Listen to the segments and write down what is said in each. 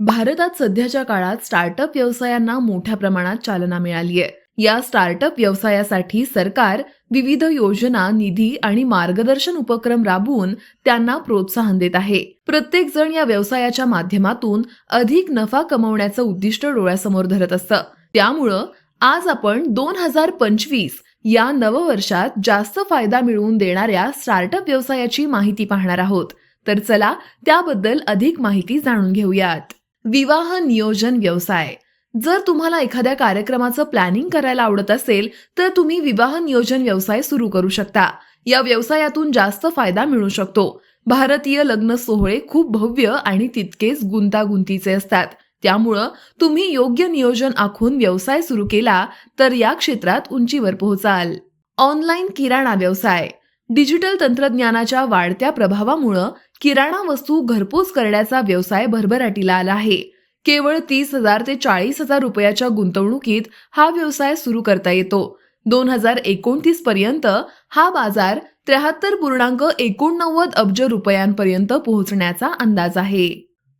भारतात सध्याच्या काळात स्टार्टअप व्यवसायांना मोठ्या प्रमाणात चालना मिळाली आहे या स्टार्टअप व्यवसायासाठी सरकार विविध योजना निधी आणि मार्गदर्शन उपक्रम राबवून त्यांना प्रोत्साहन देत आहे. प्रत्येक जण या व्यवसायाच्या माध्यमातून अधिक नफा कमवण्याचं उद्दिष्ट डोळ्यासमोर धरत असतं. त्यामुळं आज आपण दोन हजार पंचवीस या नववर्षात जास्त फायदा मिळवून देणाऱ्या स्टार्टअप व्यवसायाची माहिती पाहणार आहोत. तर चला त्याबद्दल अधिक माहिती जाणून घेऊयात. विवाह नियोजन व्यवसाय. जर तुम्हाला एखाद्या कार्यक्रमाचं प्लॅनिंग करायला आवडत असेल तर तुम्ही विवाह नियोजन व्यवसाय सुरू करू शकता. या व्यवसायातून जास्त फायदा मिळू शकतो. भारतीय लग्न सोहळे खूप भव्य आणि तितकेच गुंतागुंतीचे असतात. त्यामुळं तुम्ही योग्य नियोजन आखून व्यवसाय सुरू केला तर या क्षेत्रात उंचीवर पोहोचाल. ऑनलाईन किराणा व्यवसाय. डिजिटल तंत्रज्ञानाच्या वाढत्या प्रभावामुळं किराणा वस्तू घरपोच करण्याचा व्यवसाय भरभराटीला आला आहे. केवळ तीस हजार ते चाळीस हजार रुपयाच्या गुंतवणुकीत हा व्यवसाय सुरू करता येतो. दोन हजार एकोणतीस पर्यंत हा बाजार त्र्याहत्तर पूर्णांक एकोणनव्वद अब्ज रुपयांपर्यंत पोहोचण्याचा अंदाज आहे.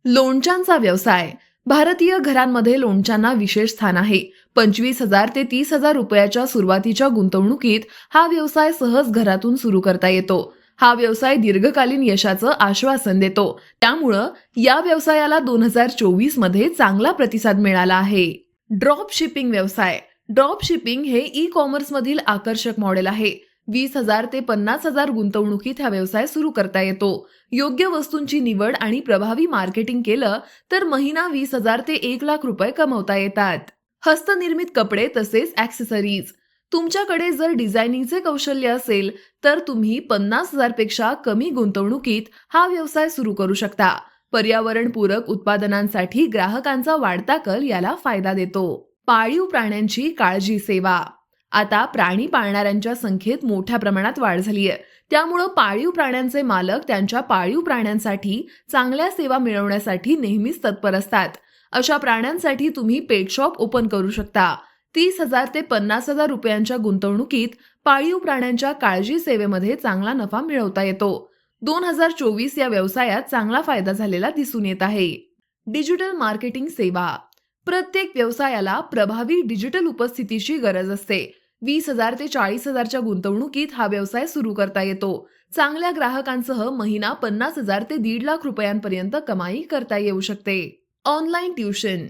लोणच्यांचा व्यवसाय. भारतीय घरांमध्ये लोणच्यांना विशेष स्थान आहे. पंचवीस हजार ते तीस हजार रुपयाच्या सुरुवातीच्या गुंतवणुकीत हा व्यवसाय सहज घरातून सुरू करता येतो. हा व्यवसाय दीर्घकालीन यशाचं आश्वासन देतो. त्यामुळं या व्यवसायाला दोन हजार चोवीसमध्ये चांगला प्रतिसाद मिळाला आहे. ड्रॉप शिपिंग व्यवसाय. ड्रॉप शिपिंग हे ई कॉमर्स मधील आकर्षक मॉडेल आहे. वीस हजार ते पन्नास हजार गुंतवणुकीत हा व्यवसाय सुरू करता येतो. योग्य वस्तूंची निवड आणि प्रभावी मार्केटिंग केलं तर महिना वीस हजार ते एक लाख रुपये कमवता येतात. हस्तनिर्मित कपडे तसेच ऍक्सेसरीज तुमच्याकडे जर डिझायनिंगचे कौशल्य असेल तर तुम्ही पन्नास हजारपेक्षा कमी गुंतवणुकीत हा व्यवसाय सुरू करू शकता. पर्यावरणपूरक उत्पादनांसाठी ग्राहकांचा वाढता कल याला फायदा देतो. पाळीव प्राण्यांची काळजी सेवा. आता प्राणी पाळणाऱ्यांच्या संख्येत मोठ्या प्रमाणात वाढ झाली आहे त्यामुळं पाळीव प्राण्यांचे मालक त्यांच्या पाळीव प्राण्यांसाठी चांगल्या सेवा मिळवण्यासाठी नेहमीच तत्पर असतात. अशा प्राण्यांसाठी तुम्ही पेट शॉप ओपन करू शकता. तीस हजार ते पन्नास हजार रुपयांच्या गुंतवणुकीत पाळीव प्राण्यांच्या काळजी सेवेमध्ये चांगला नफा मिळवता येतो. दोन हजार चोवीस या व्यवसायात चांगला फायदा झालेला दिसून येत आहे. डिजिटल मार्केटिंग सेवा. प्रत्येक व्यवसायाला प्रभावी डिजिटल उपस्थितीची गरज असते. वीस हजार ते चाळीस हजारच्या गुंतवणुकीत हा व्यवसाय सुरू करता येतो. चांगल्या ग्राहकांसह महिना पन्नास हजार ते दीड लाख रुपयांपर्यंत कमाई करता येऊ शकते. Online tuition.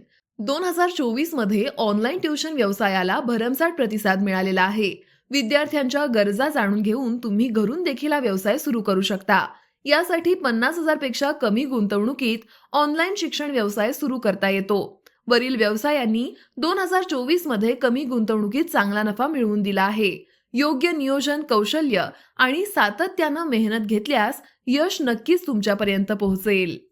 दोन हजार चोवीसमध्ये ऑनलाईन ट्युशन व्यवसायाला भरमसाठ प्रतिसाद मिळालेला आहे. विद्यार्थ्यांच्या गरजा जाणून घेऊन तुम्ही घरून देखील हा व्यवसाय सुरू करू शकता. यासाठी पन्नास हजारपेक्षा कमी गुंतवणुकीत ऑनलाईन शिक्षण व्यवसाय सुरू करता येतो. वरील व्यवसायांनी दोन हजार चोवीसमध्ये कमी गुंतवणुकीत चांगला नफा मिळवून दिला आहे. योग्य नियोजन कौशल्य आणि सातत्यानं मेहनत घेतल्यास यश नक्कीच तुमच्यापर्यंत पोहोचेल.